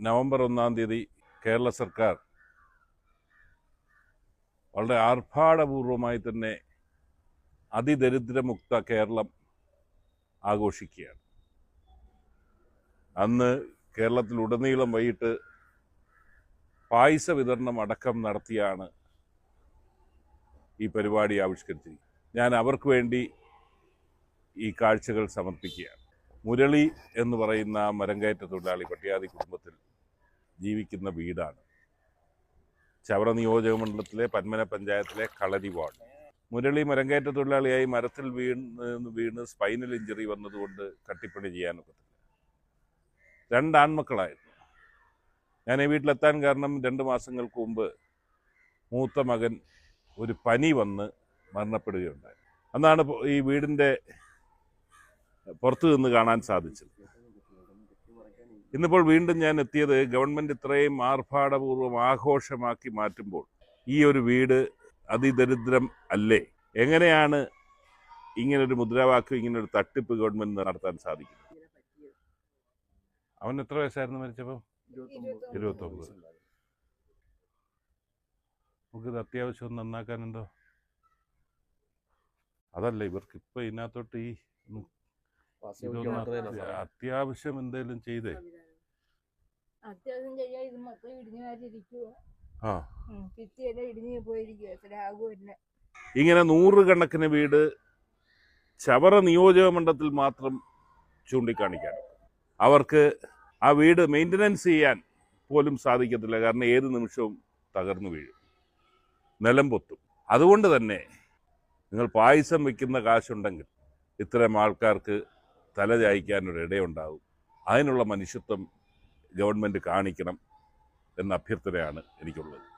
November ഒന്നാം തീയതി കേരള സർക്കാർ വളരെ ആർഭാടപൂർവമായി തന്നെ അതിദരിദ്രമുക്ത കേരളം ആഘോഷിക്കുകയാണ്. അന്ന് കേരളത്തിലുടനീളം വൈകിട്ട് പായസ വിതരണം അടക്കം നടത്തിയാണ് ഈ പരിപാടി ആവിഷ്കരിച്ചിരിക്കുന്നത്. ഞാൻ അവർക്ക് വേണ്ടി ഈ കാഴ്ചകൾ സമർപ്പിക്കുകയാണ്. മുരളി എന്ന് പറയുന്ന മരങ്കയറ്റ തൊഴിലാളി പട്ടിയാതി കുടുംബത്തിൽ ജീവിക്കുന്ന വീടാണ്. ചവറ നിയോജക മണ്ഡലത്തിലെ പന്മന പഞ്ചായത്തിലെ കളരി വാർഡ്. മുരളി മരങ്കയറ്റ തൊഴിലാളിയായി മരത്തിൽ വീണ് വീണ് സ്പൈനൽ ഇഞ്ചറി വന്നതുകൊണ്ട് കട്ടിപ്പണി ചെയ്യാനൊക്കത്തില്ല രണ്ട് ആൺമക്കളായിരുന്നു. ഞാൻ ഈ വീട്ടിലെത്താൻ കാരണം രണ്ട് മാസങ്ങൾക്ക് മുമ്പ് മൂത്ത മകൻ ഒരു പനി വന്ന് മരണപ്പെടുകയുണ്ടായി. അന്നാണ് ഈ വീടിന്റെ പുറത്തു നിന്ന് കാണാൻ സാധിച്ചത്. ഇന്നിപ്പോൾ വീണ്ടും ഞാൻ എത്തിയത് ഗവൺമെന്റ് ഇത്രയും ആർഭാടപൂർവം ആഘോഷമാക്കി മാറ്റുമ്പോൾ ഈ ഒരു വീട് അതിദരിദ്രം അല്ലേ? എങ്ങനെയാണ് ഇങ്ങനൊരു മുദ്രാവാക്യം ഇങ്ങനൊരു തട്ടിപ്പ് ഗവൺമെന്റ് നടത്താൻ സാധിക്കും അവൻ എത്ര വയസ്സായിരുന്നു മരിച്ചപ്പോൾ? ഇരുപത്തൊമ്പത്. നമുക്കിത് അത്യാവശ്യം നന്നാക്കാനുണ്ടോ? അതല്ല ഇവർക്ക് ഇപ്പൊ ഇതിനകത്തോട്ട് ഈ അത്യാവശ്യം എന്തെങ്കിലും ചെയ്തേ. അത്യാവശ്യം ചെയ്യാൻ ഇത് മൊത്തം ഇടിഞ്ഞു മാറ്റിരിക്കുക ആ. ഭിത്തിയെല്ലാം ഇടിഞ്ഞു പോയിരിക്കുക സ്ലാബും ഇങ്ങനെ നൂറുകണക്കിന് വീട് ചവറ നിയോജക മണ്ഡലത്തിൽ മാത്രം ചൂണ്ടിക്കാണിക്കാൻ. അവർക്ക് ആ വീട് മെയിന്റനൻസ് ചെയ്യാൻ പോലും സാധിക്കത്തില്ല. കാരണം ഏത് നിമിഷവും തകർന്നു വീഴും. നിലം പൊത്തും. അതുകൊണ്ട് തന്നെ നിങ്ങൾ പായസം വയ്ക്കുന്ന കാശുണ്ടെങ്കിൽ ഇത്തരം ആൾക്കാർക്ക് തല ചായ്ക്കാനൊരു ഇടയുണ്ടാകും അതിനുള്ള മനുഷ്യത്വം ഗവൺമെന്റ് കാണിക്കണം എന്ന അഭ്യർത്ഥനയാണ് എനിക്കുള്ളത്.